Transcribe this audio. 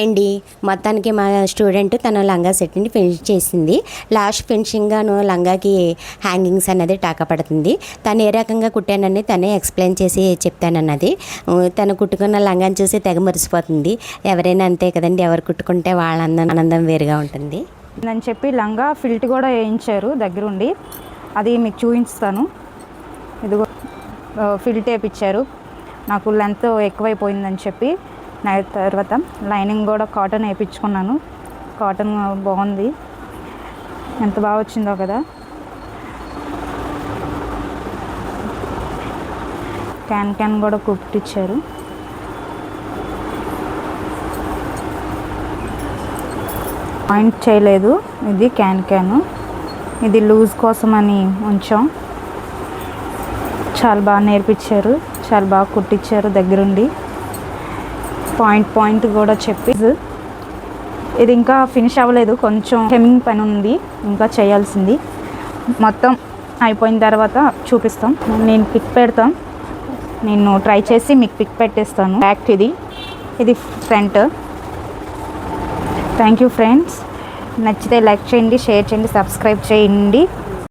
అండి. మొత్తానికి మా స్టూడెంట్ తన లంగా సెట్ని ఫినిష్ చేసింది. లాస్ట్ ఫినిషింగ్గాను లంగాకి హ్యాంగింగ్స్ అన్నది టాకా పడుతుంది. తను ఏ రకంగా కుట్టానని తనే ఎక్స్ప్లెయిన్ చేసి చెప్తానన్నది. తను కుట్టుకున్న లంగాని చూసి తెగ మురిసిపోతుంది. ఎవరైనా అంతే కదండి ఎవరు కుట్టుకుంటే వాళ్ళ ఆనందం వేరుగా ఉంటుంది. అని చెప్పి లంగా ఫిల్ట్ కూడా వేయించారు దగ్గరుండి. అది మీకు చూపిస్తాను ఇదిగో ఫిల్ట్ వేయించారు నాకు లెంత్ ఎక్కువైపోయిందని చెప్పి నైట్ తర్వాత లైనింగ్ కూడా కాటన్ వేయించుకున్నాను. కాటన్ బాగుంది. ఎంత బాగా వచ్చిందో కదా. క్యాన్ క్యాన్ కూడా కుట్టించారు పాయింట్ చేయలేదు. ఇది క్యాన్ క్యాను. ఇది లూజ్ కోసం అని ఉంచాం. చాలా బాగా నేర్పించారు. చాలా బాగా కుట్టించారు దగ్గరుండి. పాయింట్ పాయింట్ కూడా చెప్పి. ఇది ఇంకా ఫినిష్ అవ్వలేదు. కొంచెం హెమ్మింగ్ పని ఉంది. ఇంకా చేయాల్సింది. మొత్తం అయిపోయిన తర్వాత చూపిస్తాం. నేను పిక్ పెడతాం. నేను ట్రై చేసి మీకు పిక్ పెట్టేస్తాను. బ్యాక్ ఇది. ఇది ఫ్రంట్ థ్యాంక్ యూ ఫ్రెండ్స్ నచ్చితే లైక్ చేయండి షేర్ చేయండి సబ్స్క్రైబ్ చేయండి.